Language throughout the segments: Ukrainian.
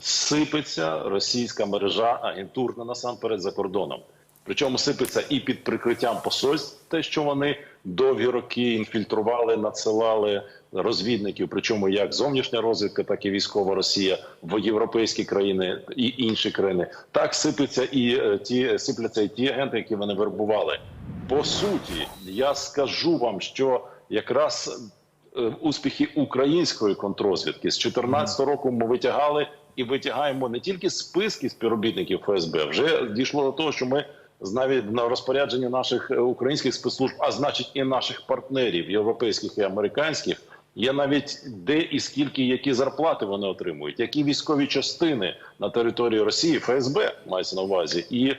сипеться російська мережа агентурна насамперед за кордоном. Причому сипеться і під прикриттям посольств, те, що вони довгі роки інфільтрували, надсилали розвідників, причому як зовнішня розвідка, так і військова Росія в європейські країни і інші країни. Так сипеться і е, ті сипляться і ті агенти, які вони вербували. По суті, я скажу вам, що якраз е, успіхи української контрозвідки з 2014 року ми витягали і витягаємо не тільки списки співробітників ФСБ, вже дійшло до того, що ми навіть на розпорядження наших е, українських спецслужб, а значить і наших партнерів європейських і американських. Є навіть де і скільки які зарплати вони отримують, які військові частини на території Росії, ФСБ мається на увазі, і е,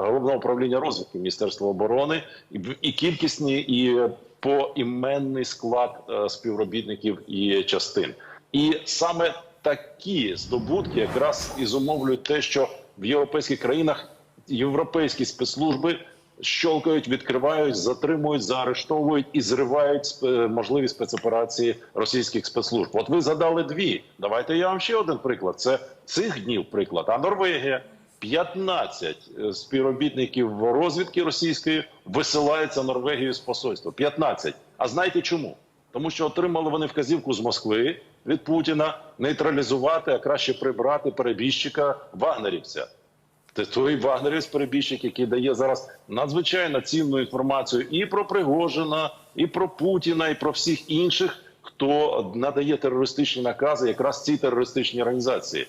головне управління розвідки Міністерства оборони, і, і кількісні і поіменний склад е, співробітників і частин. І саме такі здобутки якраз і зумовлюють те, що в європейських країнах європейські спецслужби щолкають, відкривають, затримують, заарештовують і зривають можливі спецоперації російських спецслужб. От ви згадали дві. Давайте я вам ще один приклад. Це цих днів приклад. А Норвегія 15 е, співробітників розвідки російської висилається Норвегію з посольства. 15. А знаєте чому? Тому що отримали вони вказівку з Москви від Путіна нейтралізувати, а краще прибрати перебіжчика вагнерівця. Це той вагнерівський перебіжчик, який дає зараз надзвичайно цінну інформацію і про Пригожина, і про Путіна, і про всіх інших, хто надає терористичні накази якраз цій терористичній організації.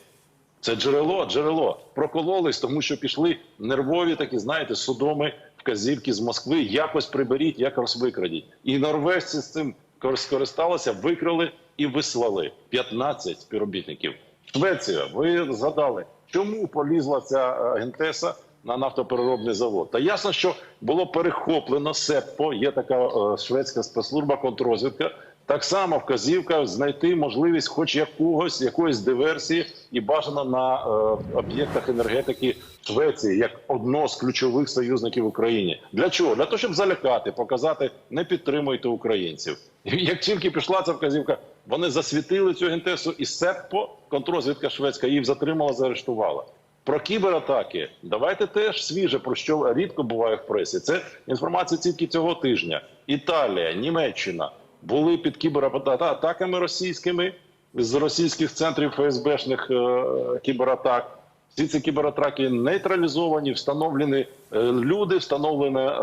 Це джерело, джерело. Прокололись, тому що пішли нервові такі, знаєте, судоми вказівки з Москви. Якось приберіть, якось викрадіть. І норвежці з цим кор- скористалися, викрали і вислали 15 співробітників. Швеція, ви згадали, чому полізла ця е, агентеса на нафтопереробний завод? Та ясно, що було перехоплено СЕППО, є така е, шведська спецслужба, контррозвідка. Так само вказівка знайти можливість, хоч якогось якоїсь диверсії, і бажано на е, об'єктах енергетики Швеції як одного з ключових союзників Україні. Для чого? Для того, щоб залякати, показати, не підтримуйте українців. Як тільки пішла ця вказівка, вони засвітили цю гентесу і СЕППО, контрозвідка шведська, їх затримала, заарештувала. Про кібератаки давайте теж свіже, про що рідко буває в пресі. Це інформація тільки цього тижня. Італія, Німеччина були під кібератаками російськими з російських центрів ФСБшних е, кібератак. Всі ці кібератаки нейтралізовані, встановлені е, люди, встановлене е,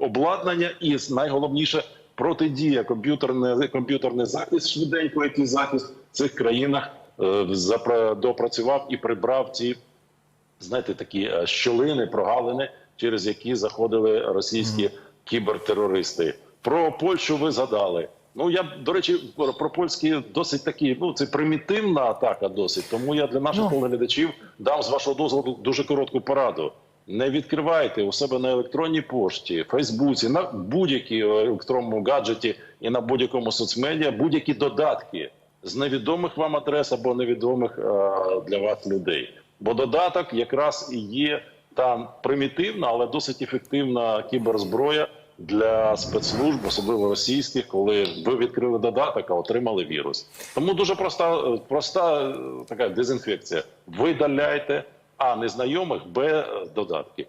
обладнання, і найголовніше протидія комп'ютерний комп'ютерний захист швиденько, який захист в цих країнах е, допрацював і прибрав ці знаєте, такі е, щілини, прогалини, через які заходили російські кібертерористи. Про Польщу ви згадали. Ну я до речі, про польські досить такі. Ну це примітивна атака, досить. Тому я для наших Ну. телеглядачів дам з вашого дозволу дуже коротку пораду. Не відкривайте у себе на електронній пошті, Фейсбуці, на будь-якій електронному гаджеті і на будь-якому соцмедіа будь-які додатки з невідомих вам адрес або невідомих е, для вас людей. Бо додаток якраз і є та примітивна, але досить ефективна кіберзброя для спецслужб, особливо російських, коли ви відкрили додаток, а отримали вірус. Тому дуже проста, е, проста е, така дезінфекція. Видаляйте а незнайомих, б додатків. додатки.